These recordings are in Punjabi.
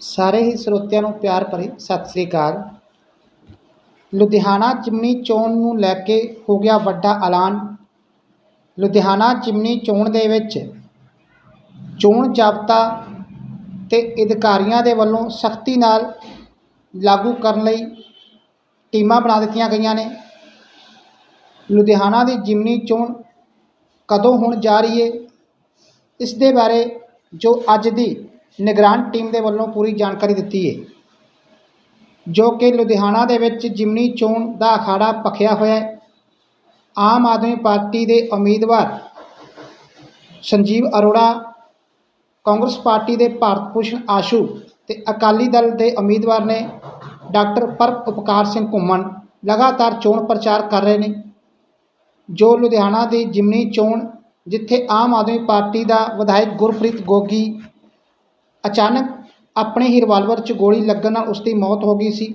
ਸਾਰੇ ਹੀ ਸਰੋਤਿਆਂ ਨੂੰ ਪਿਆਰ ਭਰੀ ਸਤਿ ਸ੍ਰੀ ਅਕਾਲ। ਲੁਧਿਆਣਾ ਜਿਮਨੀ ਚੋਣ ਨੂੰ ਲੈ ਕੇ ਹੋ ਗਿਆ ਵੱਡਾ ਐਲਾਨ। ਲੁਧਿਆਣਾ ਜਿਮਨੀ ਚੋਣ ਦੇ ਵਿੱਚ ਚੋਣ ਜਾਬਤਾ ਤੇ ਅਧਿਕਾਰੀਆਂ ਦੇ ਵੱਲੋਂ ਸਖਤੀ ਨਾਲ ਲਾਗੂ ਕਰਨ ਲਈ ਟੀਮਾਂ ਬਣਾ ਦਿੱਤੀਆਂ ਗਈਆਂ ਨੇ। ਲੁਧਿਆਣਾ ਦੀ ਜਿਮਨੀ ਚੋਣ ਕਦੋਂ ਹੋਣ ਜਾ ਰਹੀ ਹੈ ਇਸ ਦੇ ਬਾਰੇ ਜੋ ਅੱਜ ਦੀ ਨਿਗਰਾਨ ਟੀਮ ਦੇ ਵੱਲੋਂ ਪੂਰੀ ਜਾਣਕਾਰੀ ਦਿੱਤੀ ਹੈ ਜੋ ਕਿ ਲੁਧਿਆਣਾ ਦੇ ਵਿੱਚ ਜਿਮਨੀ ਚੋਣ ਦਾ ਅਖਾੜਾ ਭਖਿਆ ਹੋਇਆ ਹੈ। ਆਮ ਆਦਮੀ ਪਾਰਟੀ ਦੇ ਉਮੀਦਵਾਰ ਸੰਜੀਵ ਅਰੋੜਾ, ਕਾਂਗਰਸ ਪਾਰਟੀ ਦੇ ਭਾਰਤ ਭੂਸ਼ਣ ਆਸ਼ੂ ਤੇ ਅਕਾਲੀ ਦਲ ਦੇ ਉਮੀਦਵਾਰ ਨੇ ਡਾਕਟਰ ਪਰ ਉਪਕਾਰ ਸਿੰਘ ਘੁੰਮਣ ਲਗਾਤਾਰ ਚੋਣ ਪ੍ਰਚਾਰ ਕਰ ਰਹੇ ਨੇ। ਜੋ ਲੁਧਿਆਣਾ ਦੀ ਜਿਮਨੀ ਚੋਣ, ਜਿੱਥੇ ਆਮ ਆਦਮੀ ਪਾਰਟੀ ਦਾ ਵਿਧਾਇਕ ਗੁਰਪ੍ਰੀਤ ਗੋਗੀ ਅਚਾਨਕ ਆਪਣੇ ਹੀ ਰਿਵਾਲਵਰ 'ਚ ਗੋਲੀ ਲੱਗਣ ਨਾਲ ਉਸ ਦੀ ਮੌਤ ਹੋ ਗਈ ਸੀ।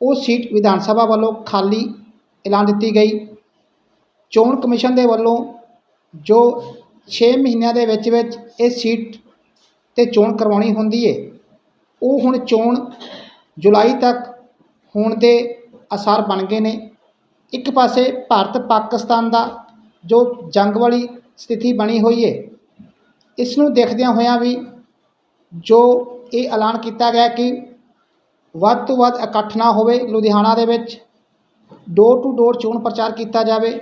ਉਹ ਸੀਟ ਵਿਧਾਨ ਸਭਾ ਵੱਲੋਂ ਖਾਲੀ ਐਲਾਨ ਦਿੱਤੀ ਗਈ। ਚੋਣ ਕਮਿਸ਼ਨ ਦੇ ਵੱਲੋਂ ਜੋ 6 ਮਹੀਨਿਆਂ ਦੇ ਵਿੱਚ ਵਿੱਚ ਇਹ ਸੀਟ ਤੇ ਚੋਣ ਕਰਵਾਉਣੀ ਹੁੰਦੀ ਹੈ ਉਹ ਹੁਣ ਚੋਣ ਜੁਲਾਈ ਤੱਕ ਹੋਣ ਦੇ ਆਸਾਰ ਬਣ ਗਏ ਨੇ। ਇੱਕ ਪਾਸੇ ਭਾਰਤ ਪਾਕਿਸਤਾਨ ਦਾ ਜੋ ਜੰਗ ਵਾਲੀ ਸਥਿਤੀ ਬਣੀ ਹੋਈ ਹੈ ਇਸ ਨੂੰ ਦੇਖਦਿਆਂ ਹੋਇਆਂ ਵੀ ਜੋ ਇਹ ਐਲਾਨ ਕੀਤਾ ਗਿਆ ਕਿ ਵੱਧ ਤੋਂ ਵੱਧ ਇਕੱਠ ਨਾ ਹੋਵੇ ਲੁਧਿਆਣਾ ਦੇ ਵਿੱਚ ਡੋਰ ਟੂ ਡੋਰ ਚੋਣ ਪ੍ਰਚਾਰ ਕੀਤਾ ਜਾਵੇ,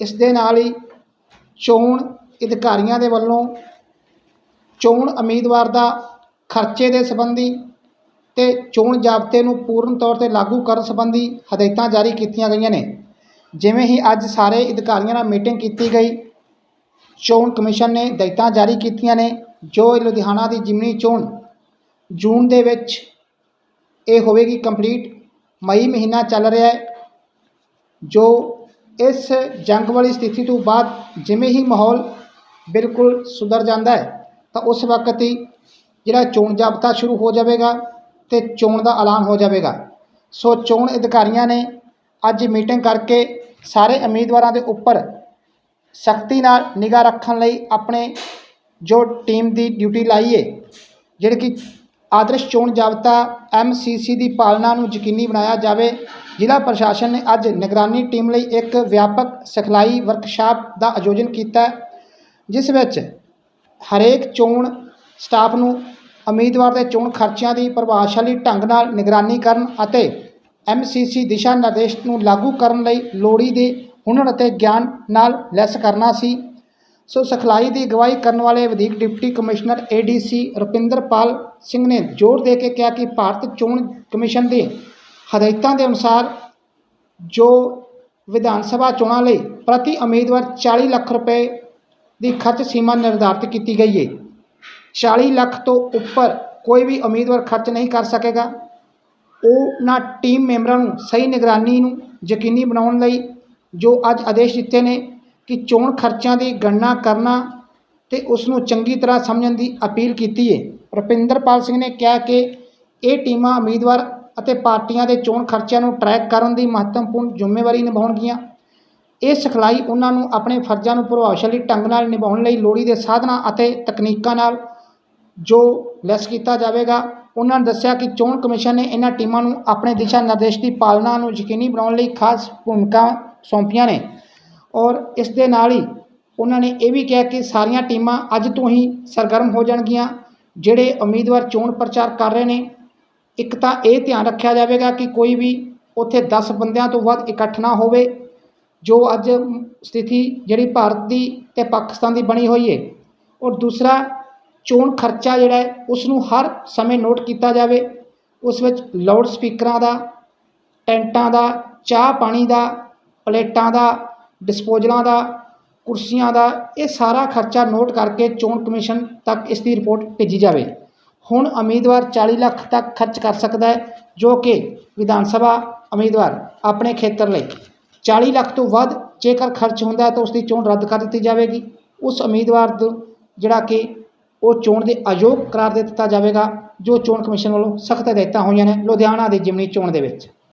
ਇਸ ਦੇ ਨਾਲ ਹੀ ਚੋਣ ਅਧਿਕਾਰੀਆਂ ਦੇ ਵੱਲੋਂ ਚੋਣ ਉਮੀਦਵਾਰ ਦਾ ਖਰਚੇ ਦੇ ਸੰਬੰਧੀ ਤੇ ਚੋਣ ਜ਼ਾਬਤੇ ਨੂੰ ਪੂਰਨ ਤੌਰ ਤੇ ਲਾਗੂ ਕਰਨ ਸੰਬੰਧੀ ਹਦਾਇਤਾਂ ਜਾਰੀ ਕੀਤੀਆਂ ਗਈਆਂ ਨੇ। ਜਿਵੇਂ ਹੀ ਅੱਜ ਸਾਰੇ ਅਧਿਕਾਰੀਆਂ ਨਾਲ ਮੀਟਿੰਗ ਕੀਤੀ ਗਈ, ਚੋਣ ਕਮਿਸ਼ਨ ਨੇ ਹਦਾਇਤਾਂ ਜਾਰੀ ਕੀਤੀਆਂ ਨੇ। ਜੋ ਲੁਧਿਆਣਾ ਦੀ ਜਿਮਨੀ ਚੋਣ ਜੂਨ ਦੇ ਵਿੱਚ ਇਹ ਹੋਵੇਗੀ ਕੰਪਲੀਟ, ਮਈ ਮਹੀਨਾ ਚੱਲ ਰਿਹਾ ਹੈ, ਜੋ ਇਸ ਜੰਗ ਵਾਲੀ ਸਥਿਤੀ ਤੋਂ ਬਾਅਦ ਜਿਵੇਂ ਹੀ ਮਾਹੌਲ ਬਿਲਕੁਲ ਸੁਧਰ ਜਾਂਦਾ ਹੈ, ਤਾਂ ਉਸ ਵਕਤ ਹੀ ਜਿਹੜਾ ਚੋਣ ਜਾਬਤਾ ਸ਼ੁਰੂ ਹੋ ਜਾਵੇਗਾ ਤੇ ਚੋਣ ਦਾ ਐਲਾਨ ਹੋ ਜਾਵੇਗਾ। ਸੋ ਚੋਣ ਅਧਿਕਾਰੀਆਂ ਨੇ ਅੱਜ ਮੀਟਿੰਗ ਕਰਕੇ ਸਾਰੇ ਉਮੀਦਵਾਰਾਂ ਦੇ ਉੱਪਰ ਸਖਤੀ ਨਾਲ ਨਿਗਾਹ ਰੱਖਣ ਲਈ ਆਪਣੇ ਜੋ ਟੀਮ ਦੀ ਡਿਊਟੀ ਲਾਈਏ ਜਿਹੜੇ ਕਿ ਆਦਰਸ਼ ਚੋਣ ਜਾਬਤਾ ਐਮਸੀਸੀ ਦੀ ਪਾਲਣਾ ਨੂੰ ਯਕੀਨੀ ਬਣਾਇਆ ਜਾਵੇ, ਜ਼ਿਲ੍ਹਾ ਪ੍ਰਸ਼ਾਸਨ ਨੇ ਅੱਜ ਨਿਗਰਾਨੀ ਟੀਮ ਲਈ ਇੱਕ ਵਿਆਪਕ ਸਿਖਲਾਈ ਵਰਕਸ਼ਾਪ ਦਾ ਆਯੋਜਨ ਕੀਤਾ, ਜਿਸ ਵਿੱਚ ਹਰੇਕ ਚੋਣ ਸਟਾਫ ਨੂੰ ਉਮੀਦਵਾਰ ਦੇ ਚੋਣ ਖਰਚਿਆਂ ਦੀ ਪ੍ਰਭਾਵਸ਼ਾਲੀ ਢੰਗ ਨਾਲ ਨਿਗਰਾਨੀ ਕਰਨ ਅਤੇ ਐਮਸੀਸੀ ਦਿਸ਼ਾ ਨਿਰਦੇਸ਼ ਨੂੰ ਲਾਗੂ ਕਰਨ ਲਈ ਲੋੜੀ ਦੇ ਹੁਨਰ ਅਤੇ ਗਿਆਨ ਨਾਲ ਲੈਸ ਕਰਨਾ ਸੀ। ਸੋ ਸਿਖਲਾਈ ਦੀ ਅਗਵਾਈ ਕਰਨ ਵਾਲੇ ਵਧੀਕ deputy commissioner ADC Rupinderpal Singh ਨੇ ਜ਼ੋਰ ਦੇ ਕੇ ਕਿਹਾ ਕਿ ਭਾਰਤ ਚੋਣ ਕਮਿਸ਼ਨ ਦੇ ਹਦਾਇਤਾਂ ਦੇ ਅਨੁਸਾਰ ਜੋ ਵਿਧਾਨ ਸਭਾ ਚੋਣਾਂ ਲਈ ਪ੍ਰਤੀ ਉਮੀਦਵਾਰ 40 ਲੱਖ ਰੁਪਏ ਦੀ ਖਰਚ ਸੀਮਾ ਨਿਰਧਾਰਿਤ ਕੀਤੀ ਗਈ ਹੈ 40 ਲੱਖ ਤੋਂ ਉੱਪਰ ਕੋਈ ਵੀ ਉਮੀਦਵਾਰ ਖਰਚ ਨਹੀਂ ਕਰ ਸਕੇਗਾ। ਉਹਨਾਂ ਟੀਮ ਮੈਂਬਰਾਂ ਨੂੰ ਸਹੀ ਨਿਗਰਾਨੀ ਨੂੰ ਯਕੀਨੀ ਬਣਾਉਣ ਲਈ ਜੋ ਅੱਜ ਆਦੇਸ਼ ਦਿੱਤੇ ਨੇ ਕਿ ਚੋਣ ਖਰਚਿਆਂ ਦੀ ਗਣਨਾ ਕਰਨਾ ਤੇ ਉਸ ਨੂੰ ਚੰਗੀ ਤਰ੍ਹਾਂ ਸਮਝਣ ਦੀ ਅਪੀਲ ਕੀਤੀ ਹੈ ਰੁਪਿੰਦਰਪਾਲ ਸਿੰਘ ਨੇ ਕਿਹਾ ਕਿ ਇਹ ਟੀਮਾਂ ਉਮੀਦਵਾਰ ਅਤੇ ਪਾਰਟੀਆਂ ਦੇ ਚੋਣ ਖਰਚਿਆਂ ਨੂੰ ਟਰੈਕ ਕਰਨ ਦੀ ਮਹੱਤਵਪੂਰਨ ਜ਼ਿੰਮੇਵਾਰੀ ਨਿਭਾਉਣਗੀਆਂ। ਇਹ ਸਿਖਲਾਈ ਉਹਨਾਂ ਨੂੰ ਆਪਣੇ ਫਰਜ਼ਾਂ ਨੂੰ ਪ੍ਰਭਾਵਸ਼ਾਲੀ ਢੰਗ ਨਾਲ ਨਿਭਾਉਣ ਲਈ ਲੋੜੀ ਦੇ ਸਾਧਨਾਂ ਅਤੇ ਤਕਨੀਕਾਂ ਨਾਲ ਜੋ ਲੈਸ ਕੀਤਾ ਜਾਵੇਗਾ। ਉਹਨਾਂ ਨੇ ਦੱਸਿਆ ਕਿ ਚੋਣ ਕਮਿਸ਼ਨ ਨੇ ਇਹਨਾਂ ਟੀਮਾਂ ਨੂੰ ਆਪਣੇ ਦਿਸ਼ਾ ਨਿਰਦੇਸ਼ ਦੀ ਪਾਲਣਾ ਨੂੰ ਯਕੀਨੀ ਬਣਾਉਣ ਲਈ ਖਾਸ ਭੂਮਿਕਾ ਸੌਂਪੀਆਂ ਨੇ। ਔਰ ਇਸ ਦੇ ਨਾਲ ਹੀ ਉਹਨਾਂ ਨੇ ਇਹ ਵੀ ਕਿਹਾ ਕਿ ਸਾਰੀਆਂ ਟੀਮਾਂ ਅੱਜ ਤੋਂ ਹੀ ਸਰਗਰਮ ਹੋ ਜਾਣਗੀਆਂ, ਜਿਹੜੇ ਉਮੀਦਵਾਰ ਚੋਣ ਪ੍ਰਚਾਰ ਕਰ ਰਹੇ ਨੇ। ਇੱਕ ਤਾਂ ਇਹ ਧਿਆਨ ਰੱਖਿਆ ਜਾਵੇਗਾ ਕਿ ਕੋਈ ਵੀ ਉੱਥੇ 10 ਬੰਦਿਆਂ ਤੋਂ ਵੱਧ ਇਕੱਠ ਨਾ ਹੋਵੇ, ਜੋ ਅੱਜ ਸਥਿਤੀ ਜਿਹੜੀ ਭਾਰਤ ਦੀ ਤੇ ਪਾਕਿਸਤਾਨ ਦੀ ਬਣੀ ਹੋਈ ਹੈ ਔਰ ਦੂਸਰਾ, ਚੋਣ ਖਰਚਾ ਜਿਹੜਾ ਹੈ ਉਸ ਨੂੰ ਹਰ ਸਮੇਂ ਨੋਟ ਕੀਤਾ ਜਾਵੇ। ਉਸ ਵਿੱਚ ਲਾਊਡ ਸਪੀਕਰਾਂ ਦਾ, ਟੈਂਟਾਂ ਦਾ, ਚਾਹ ਪਾਣੀ ਦਾ, ਪਲੇਟਾਂ ਦਾ ਡਿਸਪੋਜ਼ਲਾਂ ਦਾ, ਕੁਰਸੀਆਂ ਦਾ, ਇਹ ਸਾਰਾ ਖਰਚਾ ਨੋਟ ਕਰਕੇ ਚੋਣ ਕਮਿਸ਼ਨ ਤੱਕ ਇਸ ਦੀ ਰਿਪੋਰਟ ਭੇਜੀ ਜਾਵੇ। ਹੁਣ ਉਮੀਦਵਾਰ 40 ਲੱਖ ਤੱਕ ਖਰਚ ਕਰ ਸਕਦਾ ਹੈ, ਜੋ ਕਿ ਵਿਧਾਨ ਸਭਾ ਉਮੀਦਵਾਰ ਆਪਣੇ ਖੇਤਰ ਲਈ 40 ਲੱਖ ਤੋਂ ਵੱਧ ਜੇਕਰ ਖਰਚ ਹੁੰਦਾ ਹੈ ਤਾਂ ਉਸ ਦੀ ਚੋਣ ਰੱਦ ਕਰ ਦਿੱਤੀ ਜਾਵੇਗੀ। ਉਸ ਉਮੀਦਵਾਰ ਨੂੰ ਜਿਹੜਾ ਕਿ ਉਹ ਚੋਣ ਦੇ ਅਯੋਗ ਕਰਾਰ ਦੇ ਦਿੱਤਾ ਜਾਵੇਗਾ, ਜੋ ਚੋਣ ਕਮਿਸ਼ਨ ਵੱਲੋਂ ਸਖਤ ਹਦਾਇਤਾਂ ਹੋਈਆਂ ਨੇ ਲੁਧਿਆਣਾ ਦੀ ਜਿਮਨੀ ਚੋਣ ਦੇ ਵਿੱਚ।